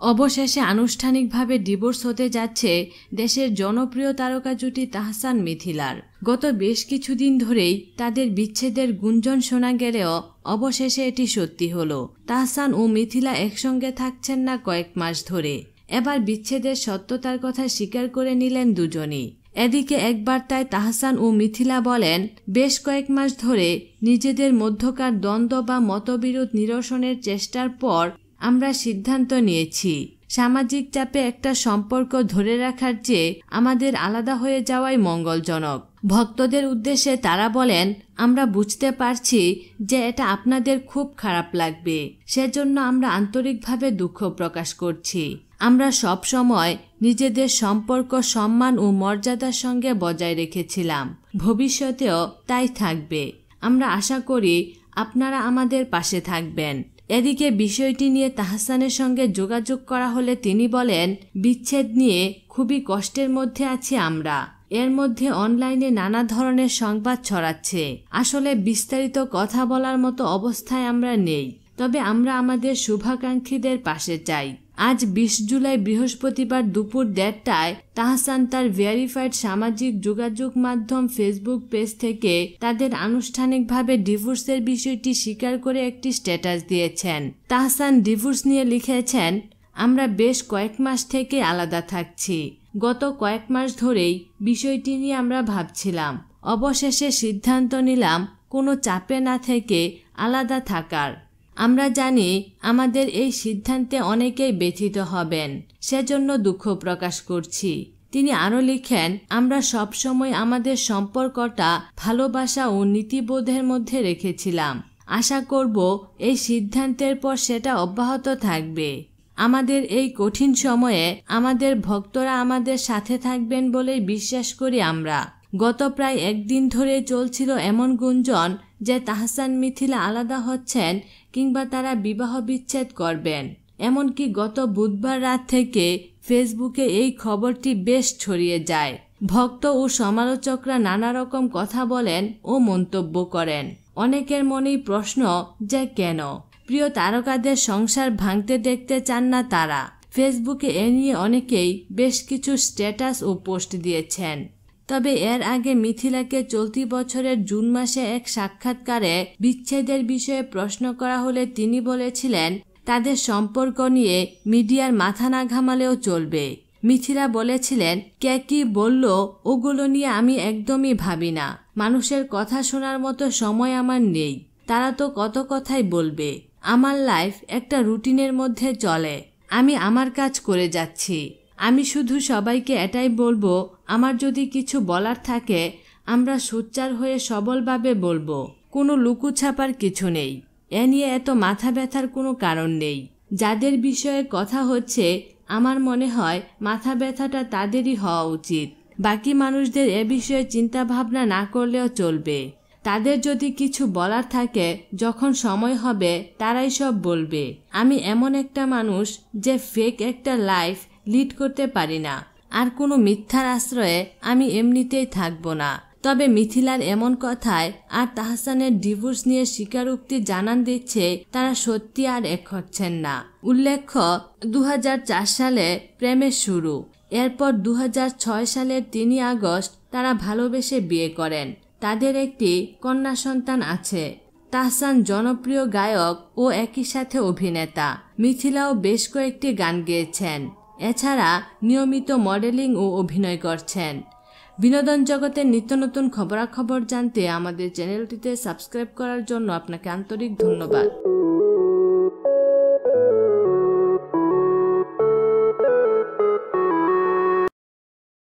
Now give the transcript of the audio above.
অবশেষে আনুষ্ঠানিকভাবে ডিভোর্স হতে যাচ্ছে দেশের জনপ্রিয় তারকা জুটি তাহসান মিথিলার। গত বেশ কিছুদিন ধরেই তাদের বিচ্ছেদের গুঞ্জন শোনা গেলেও অবশেষে এটি সত্যি হল। তাহসান ও মিথিলা একসঙ্গে থাকছেন না কয়েক মাস ধরে। এবার বিচ্ছেদের সত্যতার কথা স্বীকার করে নিলেন দুজনই। এদিকে এক বার্তায় তাহসান ও মিথিলা বলেন, বেশ কয়েক মাস ধরে নিজেদের মধ্যকার দ্বন্দ্ব বা মতবিরোধ নিরসনের চেষ্টার পর আমরা সিদ্ধান্ত নিয়েছি। সামাজিক চাপে একটা সম্পর্ক ধরে রাখার চেয়ে আমাদের আলাদা হয়ে যাওয়াই মঙ্গলজনক। ভক্তদের উদ্দেশ্যে তারা বলেন, আমরা বুঝতে পারছি যে এটা আপনাদের খুব খারাপ লাগবে। সেজন্য আমরা আন্তরিকভাবে দুঃখ প্রকাশ করছি। আমরা সব সময় নিজেদের সম্পর্ক, সম্মান ও মর্যাদার সঙ্গে বজায় রেখেছিলাম। ভবিষ্যতেও তাই থাকবে। আমরা আশা করি আপনারা আমাদের পাশে থাকবেন। এদিকে বিষয়টি নিয়ে তাহসানের সঙ্গে যোগাযোগ করা হলে তিনি বলেন, বিচ্ছেদ নিয়ে খুবই কষ্টের মধ্যে আছি আমরা। এর মধ্যে অনলাইনে নানা ধরনের সংবাদ ছড়াচ্ছে। আসলে বিস্তারিত কথা বলার মতো অবস্থায় আমরা নেই। তবে আমরা আমাদের শুভাকাঙ্ক্ষীদের পাশে চাই। আজ বিশ জুলাই বৃহস্পতিবার দুপুর দেড়টায় তাহসান তার ভেরিফাইড সামাজিক যোগাযোগ মাধ্যম ফেসবুক পেজ থেকে তাদের আনুষ্ঠানিকভাবে ডিভোর্সের বিষয়টি স্বীকার করে একটি স্ট্যাটাস দিয়েছেন। তাহসান ডিভোর্স নিয়ে লিখেছেন, আমরা বেশ কয়েক মাস থেকে আলাদা থাকছি। গত কয়েক মাস ধরেই বিষয়টি নিয়ে আমরা ভাবছিলাম। অবশেষে সিদ্ধান্ত নিলাম, কোনো চাপে না থেকে আলাদা থাকার। আমরা জানি আমাদের এই সিদ্ধান্তে অনেকেই ব্যথিত হবেন, সেজন্য দুঃখ প্রকাশ করছি। তিনি আরও লিখেন, আমরা সবসময় আমাদের সম্পর্কটা ভালোবাসা ও নীতিবোধের মধ্যে রেখেছিলাম। আশা করব এই সিদ্ধান্তের পর সেটা অব্যাহত থাকবে। আমাদের এই কঠিন সময়ে আমাদের ভক্তরা আমাদের সাথে থাকবেন বলেই বিশ্বাস করি আমরা। গত প্রায় একদিন ধরে চলছিল এমন গুঞ্জন যে তাহসান মিথিলা আলাদা হচ্ছেন কিংবা তারা বিবাহ বিচ্ছেদ করবেন। এমনকি গত বুধবার রাত থেকে ফেসবুকে এই খবরটি বেশ ছড়িয়ে যায়। ভক্ত ও সমালোচকরা নানা রকম কথা বলেন ও মন্তব্য করেন। অনেকের মনেই প্রশ্ন, যে কেন? প্রিয় তারকাদের সংসার ভাঙতে দেখতে চান না তারা। ফেসবুকে এ নিয়ে অনেকেই বেশ কিছু স্ট্যাটাস ও পোস্ট দিয়েছেন। তবে এর আগে মিথিলাকে চলতি বছরের জুন মাসে এক সাক্ষাৎকারে বিচ্ছেদের বিষয়ে প্রশ্ন করা হলে তিনি বলেছিলেন, তাদের সম্পর্ক নিয়ে মিডিয়ার মাথা না ঘামালেও চলবে। মিথিলা বলেছিলেন, কে কি বলল, ওগুলো নিয়ে আমি একদমই ভাবি না। মানুষের কথা শোনার মতো সময় আমার নেই। তারা তো কত কথাই বলবে। আমার লাইফ একটা রুটিনের মধ্যে চলে। আমি আমার কাজ করে যাচ্ছি। আমি শুধু সবাইকে এটাই বলব আমার যদি কিছু বলার থাকে, আমরা সোচ্চার হয়ে সবলভাবে বলব, কোনো লুকুছাপার কিছু নেই। এ নিয়ে এত মাথা ব্যথার কোনো কারণ নেই। যাদের বিষয়ে কথা হচ্ছে, আমার মনে হয় মাথা ব্যথাটা তাদেরই হওয়া উচিত। বাকি মানুষদের এ বিষয়ে চিন্তা ভাবনা না করলেও চলবে। তাদের যদি কিছু বলার থাকে, যখন সময় হবে, তারাই সব বলবে। আমি এমন একটা মানুষ যে ফেক একটা লাইফ লিড করতে পারি না। আর কোনো মিথ্যার আশ্রয়ে আমি এমনিতেই থাকব না। তবে মিথিলার এমন কথায় আর তাহসানের ডিভোর্স নিয়ে স্বীকারোক্তি জানান দিচ্ছে, তারা সত্যি আর এক হচ্ছেন না। উল্লেখ্য দু হাজার চার সালে প্রেমের শুরু। এরপর দু হাজার ছয় সালের তিনই আগস্ট তারা ভালোবেসে বিয়ে করেন। তাদের একটি কন্যা সন্তান আছে। তাহসান জনপ্রিয় গায়ক ও একই সাথে অভিনেতা। মিথিলাও বেশ কয়েকটি গান গেয়েছেন। এছাড়া নিয়মিত মডেলিং ও অভিনয় করছেন। বিনোদন জগতের নিত্য নতুন খবরাখবর জানতে আমাদের চ্যানেলটিতে সাবস্ক্রাইব করার জন্য আপনাকে আন্তরিক ধন্যবাদ।